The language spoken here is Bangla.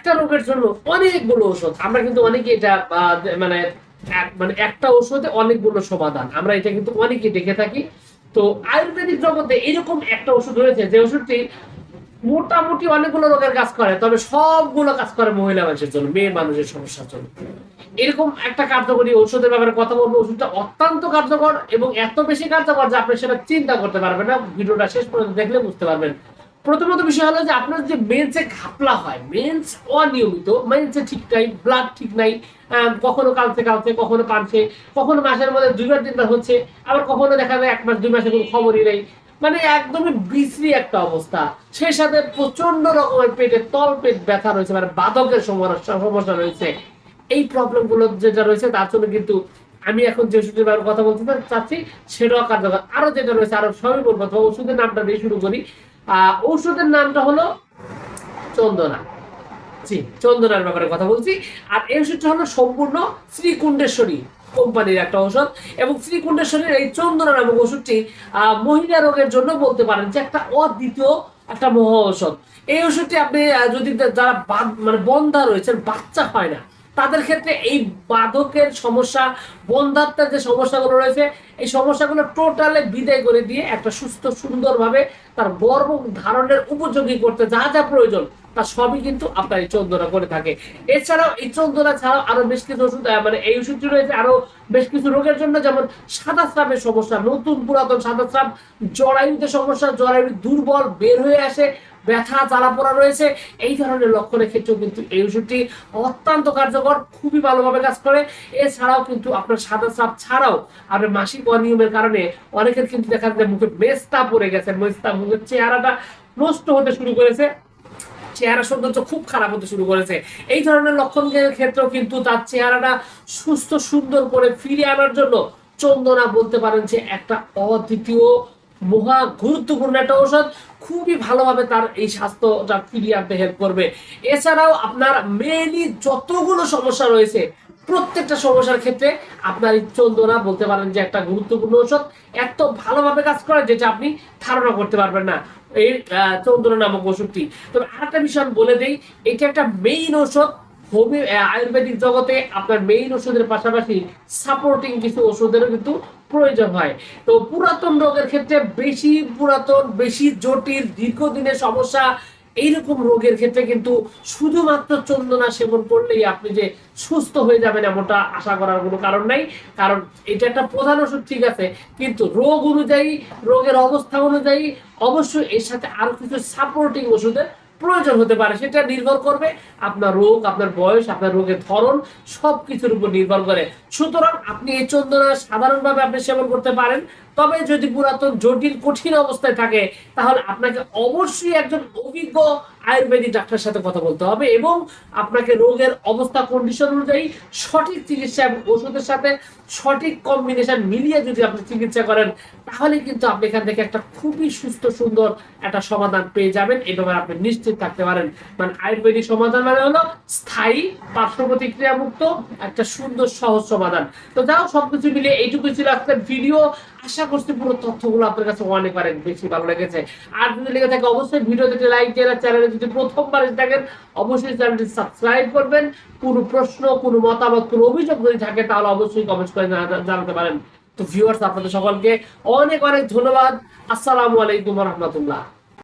একটা রোগের জন্য অনেকগুলো ওষুধ আমরা কিন্তু অনেকে এটা মানে মানে একটা ওষুধে অনেকগুলো সমাধান। আমরা এটা কিন্তু অনেকে দেখে থাকি। তো আয়ুর্বেদিক জগতে এরকম একটা ওষুধ রয়েছে যে ওষুধটি মোটামুটি অনেকগুলো রোগের কাজ করে, তবে সবগুলো কাজ করে মহিলা মানুষের জন্য, মেয়ে মানুষের সমস্যার জন্য। এরকম একটা কার্যকরী ওষুধের ব্যাপারে কথা বলব। ওষুধটা অত্যন্ত কার্যকর এবং এত বেশি কার্যকর যে আপনি সেটা চিন্তা করতে পারবেন না। ভিডিওটা শেষ পর্যন্ত দেখলে বুঝতে পারবেন প্রথমত বিষয় হলো যে আপনার যে মেন্সে ঘাপলা হয় মেন্স অনিয়মিত মেন্সে ঠিক নাই ব্লাড ঠিক নাই কখনো কালচে কালচে, কখনো পানছে কখনো মাসের মধ্যে দুইবার তিনবার হচ্ছে, আবার কখনো দেখা যায় এক মাস, দুই মাসে কোনো খবরই নেই। মানে একদমই বিশ্রী একটা অবস্থা। সেই সাথে প্রচণ্ড রকমের পেটে তল পেট ব্যথা রয়েছে মানে বাদকের সমস্যা সমস্যা রয়েছে। এই প্রবলেমগুলো যেটা রয়েছে, তার জন্য কিন্তু আমি এখন যে ওষুধের ব্যাপারে কথা বলতে চাচ্ছি, সেটাও কার্যকর। আরও যেটা রয়েছে, আরও সবই বলব তো ওষুধের নামটা দিয়ে শুরু করি। আহ ওষুধের নামটা হলো চন্দনা। জি, চন্দনার ব্যাপারে কথা বলছি। আর এই ওষুধটা হলো সম্পূর্ণ শ্রীকুণ্ডেশ্বরী কোম্পানির একটা ওষুধ এবং শ্রীকুণ্ডেশ্বরীর এই চন্দনা নামক ওষুধটি মহিলা রোগের জন্য বলতে পারেন যে একটা অদ্বিতীয় একটা মহা ঔষধ। এই ওষুধটি আপনি যদি যারা মানে বন্ধা রয়েছেন, বাচ্চা হয় না তাদের ক্ষেত্রে এই বাধকের সমস্যা, বন্ধাত্মার যে সমস্যাগুলো রয়েছে, এই সমস্যাগুলো টোটালে বিদায় করে দিয়ে একটা সুস্থ, সুন্দরভাবে তার বর্ব ধারণের উপযোগী করতে যা যা প্রয়োজন তা সবই কিন্তু আপনার এই চন্দনা করে থাকে। এছাড়াও এই চন্দনা ছাড়াও আরও বেশ কিছু ওষুধ মানে এই ওষুধটি রয়েছে আরও বেশ কিছু রোগের জন্য, যেমন সাদা স্রাবের সমস্যা, নতুন পুরাতন সাদা স্রাব, জরায়ুতে সমস্যা জরায়ু দুর্বল বের হয়ে আসে, ব্যথা জ্বালা পোড়া রয়েছে। এই ধরনের লক্ষণের ক্ষেত্রেও কিন্তু এই ওষুধটি অত্যন্ত কার্যকর, খুবই ভালোভাবে কাজ করে। এছাড়াও কিন্তু আপনার সাদা স্রাব ছাড়াও আপনার মাসিক অনিয়মের কারণে অনেকের কিন্তু দেখা যায় মুখে মেস্তা পড়ে গেছে, মেস্তা মুখের চেহারাটা নষ্ট হতে শুরু করেছে। চেহারা সৌন্দর্য খুব খারাপ হতে শুরু করেছে। এই ধরনের লক্ষণের ক্ষেত্রেও কিন্তু তার চেহারাটা সুস্থ, সুন্দর করে ফিরে আনার জন্য চন্দনা বলতে পারেন যে একটা অদ্বিতীয়, মহা গুরুত্বপূর্ণ একটা ঔষধ। খুবই ভালোভাবে তার এই স্বাস্থ্যটা ফিরিয়ে আনতে হেল্প করবে। এছাড়াও আপনার মেনলি যতগুলো সমস্যা রয়েছে প্রত্যেকটা সমস্যার ক্ষেত্রে আপনার এই চন্দনা বলতে পারেন যে একটা গুরুত্বপূর্ণ ঔষধ এত ভালোভাবে কাজ করে যেটা আপনি ধারণা করতে পারবেন না এই চন্দনা নামক ওষুধটি তবে আরেকটা বিষয় বলে দেই, এটা একটা মেইন ঔষধ, হোমি আয়ুর্বেদিক জগতে আপনার মেইন ওষুধের পাশাপাশি সাপোর্টিং কিছু ওষুধেরও কিন্তু প্রয়োজন হয়। তো পুরাতন রোগের ক্ষেত্রে বেশি পুরাতন, বেশি জটিল, দীর্ঘদিনের সমস্যা এইরকম রোগের ক্ষেত্রে কিন্তু শুধুমাত্র চন্দনা সেবন করলেই আপনি যে সুস্থ হয়ে যাবেন এমনটা আশা করার কোনো কারণ নাই। কারণ এটা একটা প্রধান ওষুধ, ঠিক আছে? কিন্তু রোগ অনুযায়ী, রোগের অবস্থা অনুযায়ী অবশ্যই এর সাথে আরও কিছু সাপোর্টিং ওষুধের প্রয়োজন হতে পারে, সেটা নির্ভর করবে আপনার রোগ, আপনার বয়স, আপনার রোগের ধরন সব কিছুর উপর নির্ভর করে। সুতরাং আপনি এই চন্দনা সাধারণভাবে আপনি সেবন করতে পারেন। তবে যদি পুরাতন জটিল, কঠিন অবস্থায় থাকে, তাহলে আপনাকে অবশ্যই একজন অভিজ্ঞ আয়ুর্বেদিক ডাক্তারের সাথে কথা বলতে হবে এবং আপনাকে রোগের অবস্থা কন্ডিশন অনুযায়ী সঠিক চিকিৎসা এবং ওষুধের সাথে সঠিক কম্বিনেশন মিলিয়ে যদি আপনি চিকিৎসা করেন, তাহলে কিন্তু আপনি এখান থেকে একটা খুবই সুস্থ, সুন্দর একটা সমাধান পেয়ে যাবেন। এই ব্যাপারে আপনি নিশ্চিত থাকতে পারেন। মানে আয়ুর্বেদিক সমাধান মানে হলো স্থায়ী পার্শ্ব প্রতিক্রিয়া মুক্ত একটা সুন্দর সহজ সমাধান। তো যাও সবকিছু মিলিয়ে এইটুকু ছিল আজকের ভিডিও আশা করছি পুরো তথ্যগুলো আপনার কাছে অনেক বেশি ভালো লেগেছে। আর যদি লেগে থাকে, অবশ্যই ভিডিওতে লাইক দিয়ে চ্যানেলে যদি প্রথমবার এসে থাকেন, অবশ্যই চ্যানেলটি সাবস্ক্রাইব করবেন। কোনো প্রশ্ন, কোনো মতামত, কোনো অভিযোগ যদি থাকে, তাহলে অবশ্যই কমেন্ট করে জানা- জানাতে পারেন। তো ভিউয়ার্স আপনাদের সকলকে অনেক অনেক ধন্যবাদ। আসসালামু আলাইকুম রহমতুল্লাহ।